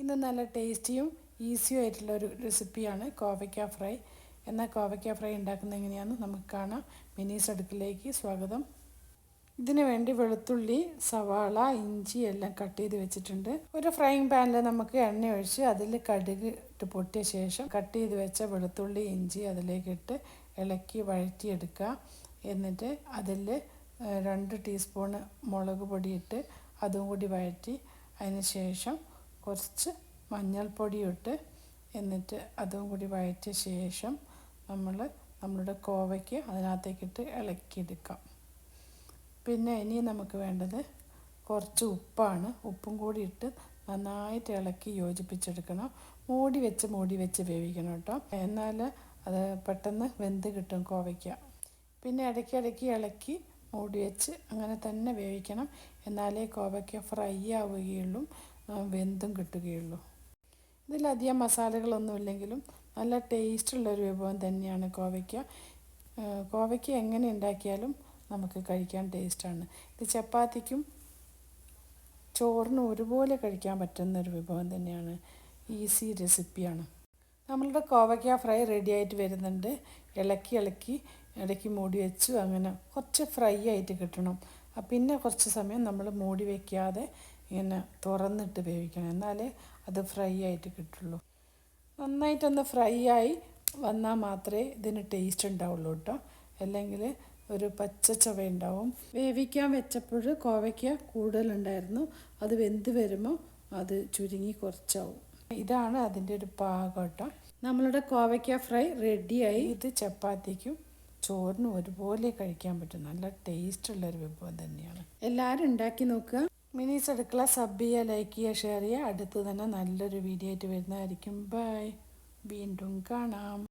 ഇന്ന് നല്ല ടേസ്റ്റിയും ഈസിയും ആയിട്ടുള്ള ഒരു റെസിപ്പിയാണ് കോവയ്ക്ക ഫ്രൈ. എന്നാൽ കോവയ്ക്ക ഫ്രൈ ഉണ്ടാക്കുന്നത് എങ്ങനെയാണെന്ന് നമുക്ക് കാണാം. മിനീസ് അടുക്കിലേക്ക് സ്വാഗതം. ഇതിനു വേണ്ടി വെളുത്തുള്ളി സവാള ഇഞ്ചി എല്ലാം കട്ട് ചെയ്ത് വെച്ചിട്ടുണ്ട്. ഒരു ഫ്രൈങ് പാനിൽ നമുക്ക് എണ്ണ ഒഴിച്ച് അതിൽ കടുക് ഇട്ട് പൊട്ടിയ ശേഷം കട്ട് ചെയ്ത് വെച്ച വെളുത്തുള്ളി ഇഞ്ചി അതിലേക്കിട്ട് ഇളക്കി വഴറ്റിയെടുക്കുക. എന്നിട്ട് അതിൽ രണ്ട് ടീസ്പൂണ് മുളക് പൊടിയിട്ട് അതും കൂടി വഴറ്റി. അതിന് ശേഷം കുറച്ച് മഞ്ഞൾപ്പൊടി ഇട്ട് എന്നിട്ട് അതും കൂടി വഴറ്റിയ ശേഷം നമ്മൾ നമ്മളുടെ കോവയ്ക്ക് അതിനകത്തേക്കിട്ട് ഇളക്കിയെടുക്കാം. പിന്നെ ഇനി നമുക്ക് വേണ്ടത് കുറച്ച് ഉപ്പാണ്. ഉപ്പും കൂടി ഇട്ട് നന്നായിട്ട് ഇളക്കി യോജിപ്പിച്ചെടുക്കണം. മൂടി വെച്ച് മൂടി വെച്ച് വേവിക്കണം കേട്ടോ. എന്നാൽ അത് പെട്ടെന്ന് വെന്ത് കിട്ടും കോവയ്ക്ക. പിന്നെ ഇടയ്ക്കിടയ്ക്ക് ഇളക്കി മൂടി വെച്ച് അങ്ങനെ തന്നെ വേവിക്കണം. എന്നാലേ കോവയ്ക്ക ഫ്രൈ ആവുകയുള്ളൂ. വെന്തും കിട്ടുകയുള്ളൂ. ഇതിലധികം മസാലകളൊന്നും ഇല്ലെങ്കിലും നല്ല ടേസ്റ്റുള്ളൊരു വിഭവം തന്നെയാണ് കോവയ്ക്ക. കോവയ്ക്ക എങ്ങനെ ഉണ്ടാക്കിയാലും നമുക്ക് കഴിക്കാൻ ടേസ്റ്റാണ്. ഇത് ചപ്പാത്തിക്കും ചോറിനും ഒരുപോലെ കഴിക്കാൻ പറ്റുന്ന ഒരു വിഭവം തന്നെയാണ് ഈസി റെസിപ്പിയാണ്. നമ്മളുടെ കോവയ്ക്ക ഫ്രൈ റെഡി ആയിട്ട് വരുന്നുണ്ട്. ഇളക്കി ഇളക്കി ഇടയ്ക്ക് മൂടി വെച്ചു. അങ്ങനെ കുറച്ച് ഫ്രൈ ആയിട്ട് കിട്ടണം. പിന്നെ കുറച്ച് സമയം നമ്മൾ മൂടി വയ്ക്കാതെ ഇങ്ങനെ തുറന്നിട്ട് വേവിക്കണം. എന്നാലേ അത് ഫ്രൈ ആയിട്ട് കിട്ടുള്ളൂ. നന്നായിട്ടൊന്ന് ഫ്രൈ ആയി വന്നാൽ മാത്രമേ ഇതിന് ടേസ്റ്റ് ഉണ്ടാവുള്ളൂ കേട്ടോ. അല്ലെങ്കിൽ ഒരു പച്ച ചവ ഉണ്ടാവും. വേവിക്കാൻ വെച്ചപ്പോൾ കോവയ്ക്ക കൂടുതലുണ്ടായിരുന്നു. അത് വെന്ത് വരുമ്പോൾ അത് ചുരുങ്ങി കുറച്ചാവും. ഇതാണ് അതിന്റെ ഒരു പാകം കേട്ടോ. നമ്മളുടെ കോവയ്ക്ക ഫ്രൈ റെഡിയായി. ഇത് ചപ്പാത്തിക്കും ചോറിനും ഒരുപോലെ കഴിക്കാൻ പറ്റും. നല്ല ടേസ്റ്റ് ഉള്ളൊരു വിഭവം തന്നെയാണ്. എല്ലാവരും ഉണ്ടാക്കി നോക്കുക. മിനീസ് അടുക്കള സബ് ചെയ്യുക ലൈക്ക് ചെയ്യുക ഷെയർ ചെയ്യുക. അടുത്ത് തന്നെ നല്ലൊരു വീഡിയോ ആയിട്ട് വരുന്നതായിരിക്കും. ബൈ വീണ്ടും കാണാം.